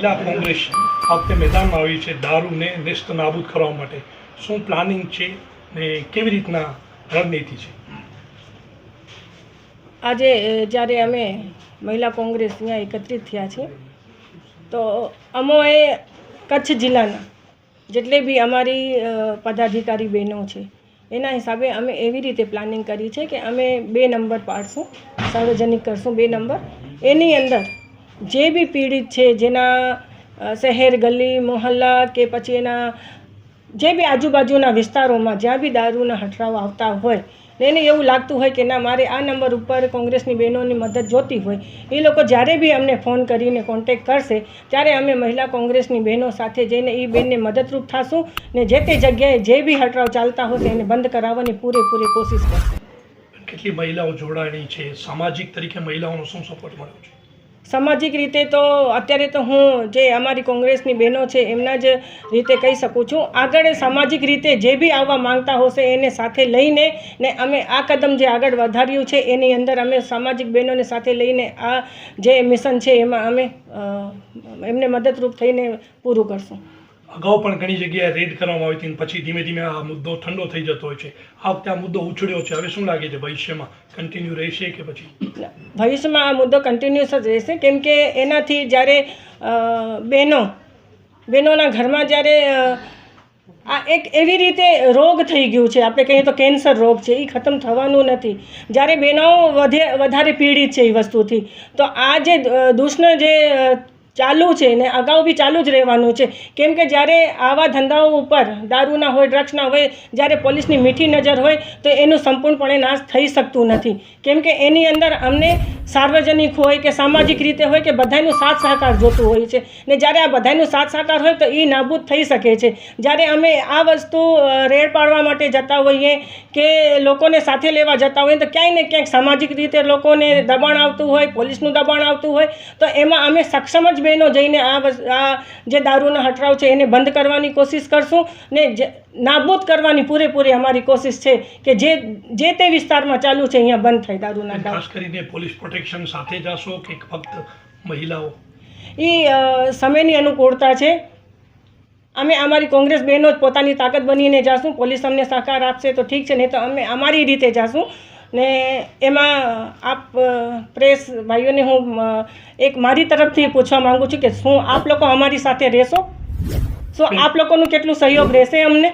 કોંગ્રેસ આ મેદાનમાં આવી છે, દારૂને નેસ્ત નાબૂદ કરવા માટે. શું પ્લાનિંગ છે ને કેવી રીતના રણનીતિ છે? આજે જ્યારે અમે મહિલા કોંગ્રેસ અહીંયા એકત્રિત થયા છે તો અમોએ કચ્છ જિલ્લાના જેટલે બી અમારી પદાધિકારી બહેનો છે, એના હિસાબે અમે એવી રીતે પ્લાનિંગ કરી છે કે અમે બે નંબર પાડશું, સાર્વજનિક કરશું બે નંબર. એની અંદર જે બી પીડિત છે, જેના શહેર, ગલી, મોહલ્લા કે પછી એના જે બી આજુબાજુના વિસ્તારોમાં જ્યાં બી દારૂના હઠરાઓ આવતા હોય એને એવું લાગતું હોય કે ના, મારે આ નંબર ઉપર કોંગ્રેસની બહેનોની મદદ જોતી હોય, એ લોકો જ્યારે બી અમને ફોન કરીને કોન્ટેક કરશે, ત્યારે અમે મહિલા કોંગ્રેસની બહેનો સાથે જઈને એ બહેનને મદદરૂપ થશું, ને જે તે જગ્યાએ જે બી હટરાવ ચાલતા હશે એને બંધ કરાવવાની પૂરેપૂરી કોશિશ કરશે. કેટલી મહિલાઓ જોડાણી છે? સામાજિક તરીકે મહિલાઓનો શું સપોર્ટ મળ્યો છે? સામાજિક રીતે તો અત્યારે તો હું જે અમારી કોંગ્રેસની બહેનો છે, એમના જ રીતે કહી શકું છું. આગળ સામાજિક રીતે જે બી આવવા માંગતા હશે એને સાથે લઈને ને અમે આ કદમ જે આગળ વધાર્યું છે, એની અંદર અમે સામાજિક બહેનોને સાથે લઈને આ જે મિશન છે, એમાં અમે એમને મદદરૂપ થઈને પૂરું કરશું. અગાઉ પણ ઘણી જગ્યાએ રેડ કરવામાં આવી હતી પછી ધીમે ધીમે આ મુદ્દો ઠંડો થઈ જતો હોય છે. આ વખતે આ મુદ્દો ઉછળ્યો છે. હવે શું લાગે છે ભવિષ્યમાં? કન્ટિન્યુ રહેશે કે પછી? ભવિષ્યમાં આ મુદ્દો કન્ટિન્યુઅસ જ રહેશે. કેમ કે એનાથી જ્યારે બહેનો, બહેનોના ઘરમાં જ્યારે આ એક એવી રીતે રોગ થઈ ગયું છે. આપણે કહીએ તો કેન્સર રોગ છે. એ ખતમ થવાનું નથી. જ્યારે બહેનો વધે, વધારે પીડિત છે એ વસ્તુથી, તો આ જે દૂષણ જે ચાલુ છે ને અગાઉ બી ચાલુ જ રહેવાનું છે. કેમ કે જ્યારે આવા ધંધાઓ ઉપર દારૂના હોય, ડ્રગ્સના હોય, જ્યારે પોલીસની મીઠી નજર હોય, તો એનું સંપૂર્ણપણે નાશ થઈ શકતું નથી. કેમ કે એની અંદર અમને સાર્વજનિક હોય કે સામાજિક રીતે હોય કે બધાનું સાથ સહકાર જોતું હોય છે. ને જ્યારે આ બધાનું સાથ સહકાર હોય તો એ નાબૂદ થઈ શકે છે. જ્યારે અમે આ વસ્તુ રેડ પાડવા માટે જતા હોઈએ કે લોકોને સાથે લેવા જતા હોઈએ, તો ક્યાંય ને ક્યાંક સામાજિક રીતે લોકોને દબાણ આવતું હોય, પોલીસનું દબાણ આવતું હોય, તો એમાં અમે સક્ષમ જ બહેનો જઈને આ આ જે દારૂનો હટરાવ છે એને બંધ કરવાની કોશિશ કરશું ને નાબૂદ કરવાની પૂરેપૂરી અમારી કોશિશ છે કે જે જે તે વિસ્તારમાં ચાલુ છે અહીંયા બંધ થાય દારૂના ખાસ કરીને પોલીસ પ્રોટેક્શન સાથે જશો કે ફક્ત મહિલાઓ? એ સમયની અનુકૂળતા છે. અમે અમારી કોંગ્રેસ બહેનો જ પોતાની તાકાત બનીને જાશું પોલીસ અમને સહકાર આપશે તો ઠીક છે નહીં તો અમે અમારી રીતે જાશું. ને એમાં આપ પ્રેસ ભાઈઓને હું એક મારી તરફથી પૂછવા માંગુ છું કે શું આપ લોકો અમારી સાથે રહેશો? શું આપ લોકોનું કેટલું સહયોગ રહેશે અમને?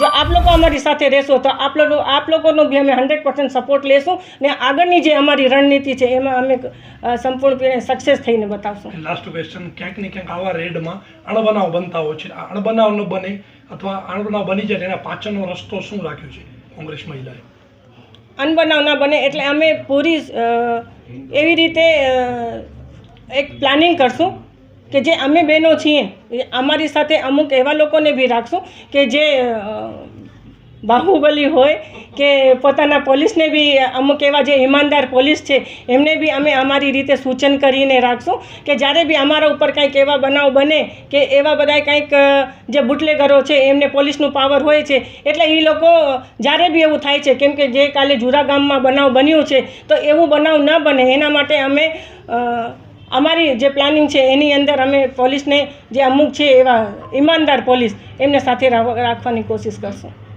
જો આપ લોકો અમારી સાથે રહેશો તો આપ લોકો આપ લોકોનો બી અમે હંડ્રેડ પર્સન્ટ સપોર્ટ લેશું ને આગળની જે અમારી રણનીતિ છે એમાં અમે સંપૂર્ણપણે સક્સેસ થઈને બતાવશું. લાસ્ટ ક્વેશ્ચન ક્યાંક ને ક્યાંક આવા રેડમાં અણબનાવ બનતા હોય છે. અણબનાવ ન બને અથવા અણબનાવ બની જાય એના પાછળનો રસ્તો શું રાખ્યો છે? કોંગ્રેસ મહિલાએ. અનબનાવ ના બને એટલે અમે પૂરી એવી રીતે એક પ્લાનિંગ કરશું કે જે અમે બહેનો છીએ અમારી સાથે અમુક એવા લોકોને બી રાખશું કે જે બાહુબલી હોય કે પોતાના પોલીસને બી અમુક એવા જે ઈમાનદાર પોલીસ છે, એમને બી અમે અમારી રીતે સૂચન કરીને રાખશું કે જ્યારે બી અમારા ઉપર કંઈક એવા બનાવ બને કે એવા બધા કંઈક જે બુટલેગરો છે, એમને પોલીસનું પાવર હોય છે, એટલે એ લોકો જ્યારે બી એવું થાય છે, કેમ કે જે કાલે જુરા ગામમાં બનાવ બન્યું છે, તો એવું બનાવ ન બને. એના માટે અમે અમારી જે પ્લાનિંગ છે, એની અંદર અમે પોલીસને જે અમુક છે એવા ઈમાનદાર પોલીસ એમને સાથે રાખ- રાખવાની કોશિશ કરશું.